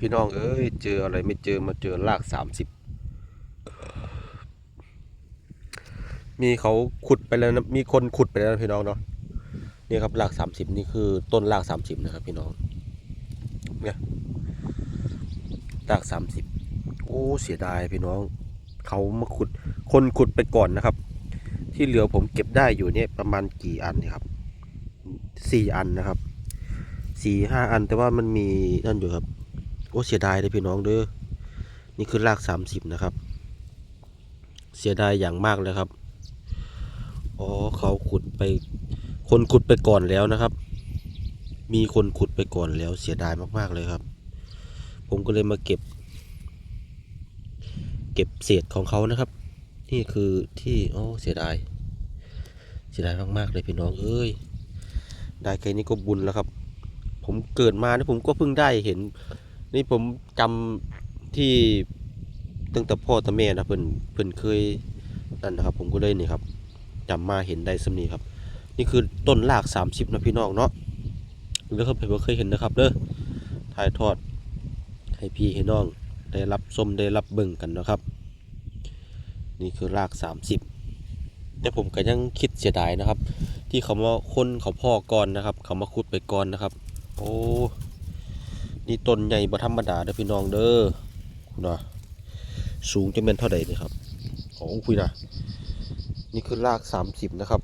พี่น้องเอ้ยเจออะไรไม่เจอมาเจอรากสามสิบมีเขาขุดไปแล้วนะมีคนขุดไปแล้วนะพี่น้องเนาะนี่ครับรากสามสิบนี่คือต้นรากสามสิบนะครับ พี่น้องเนี่ยรากสามสิบโอ้เสียดายพี่น้องเขามาขุดคนขุดไปก่อนนะครับ ที่เหลือผมเก็บได้อยู่เนี่ยประมาณกี่อันเนี่ยครับสี่อันนะครับสี่ห้าอันแต่ว่ามันมีนั่นอยู่ครับ โอ้เสียดายเลยพี่น้องเด้อนี่คือรากสามสิบนะครับ เสียดายอย่างมากเลยครับอ๋อเขาขุดไป คนขุดไปก่อนแล้วนะครับ มีคนขุดไปก่อนแล้วเสียดายมาก ๆเลยครับ ผมก็เลยมาเก็บ เก็บเศษของเขานะครับ นี่คือที่โอ้เสียดาย เสียดายมากๆเลยพี่น้องเอ้ยได้แค่นี้ก็บุญแล้วครับ ผมเกิดมาเนี่ยผมก็เพิ่งได้เห็น นี่ผมจำที่ตั้งแต่พ่อตั้งแม่นะเพิ่นเพิ่นเคยนั่นนะครับ ผมก็เลยนี่ครับจำมาเห็นได้สำนีครับ นี่คือต้นราก30นะพี่น้องเนาะเด้อครับผมเคยเห็นนะครับเด้อถ่ายทอดให้พี่ให้น้องได้รับชมได้รับเบิ่งกันนะครับ นี่คือราก30แต่ผมก็ยังคิดเสียดายนะครับ ที่เขามาคนเขาพ่อก่อนนะครับ เขามาขุดไปก่อนนะครับ โอ้ นี่ต้นใหญ่บ่ธรรมดาเด้อพี่น้องเด้อคุณนะสูงจะเป็นเท่าใดนี่ครับโอ้คุยนะนี่คือรากสามสิบนะครับ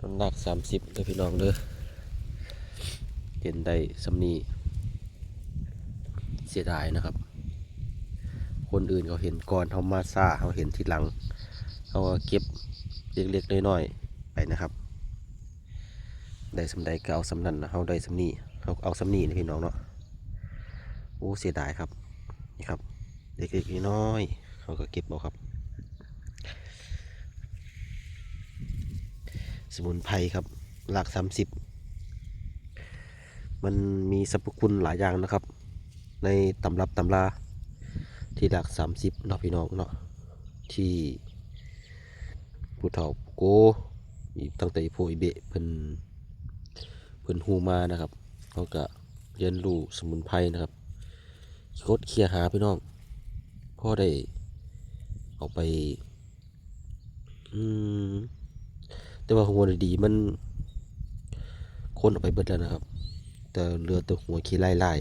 ต้นรากสามสิบเด้อพี่น้องเด้อเห็นได้สำนีเสียดายนะครับ คนอื่นเขาเห็นก่อนเขามาซาเขาเห็นทีหลังเขาก็เก็บเล็กๆน้อยๆไปนะครับ ได้สำใดก็เอาสำนันนะเขาได้สำนี เขาเอาสำนีนะพี่น้องเนาะโอ้เสียดายครับนี่ครับเล็กๆน้อยเขาก็เก็บเอาครับ สมุนไพรครับ หลักสามสิบมันมีสรรพคุณหลายอย่างนะครับ ในตำรับตำราที่หลักสามสิบเนาะพี่น้องเนาะที่ผู้เฒ่าโกตั้งแต่ผู้อิเบะเพิ่นเพิ่นฮูมานะครับ เขาก็เรียนรู้สมุนไพรนะครับโคตรเคลียหาพี่น้องพ่อได้เอาไป อืม แต่ว่าหัวดีมันคนเอาไปเบิดแล้วนะครับ แต่เหลือแต่หัวขี้ไล่ไล่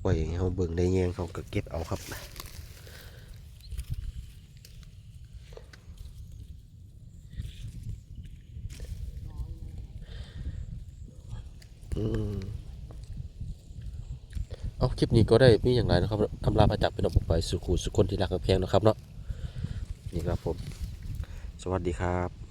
ไว้ให้เขาเบิ่งได้แยงเขาก็เก็บเอาครับ อืมเอาคลิปนี้ก็ได้มีอย่างไรนะครับอำลาพระจักรเป็นออกไปสุขุสุคนที่รักและเพียงนะครับเนาะนี่ครับผม สวัสดีครับ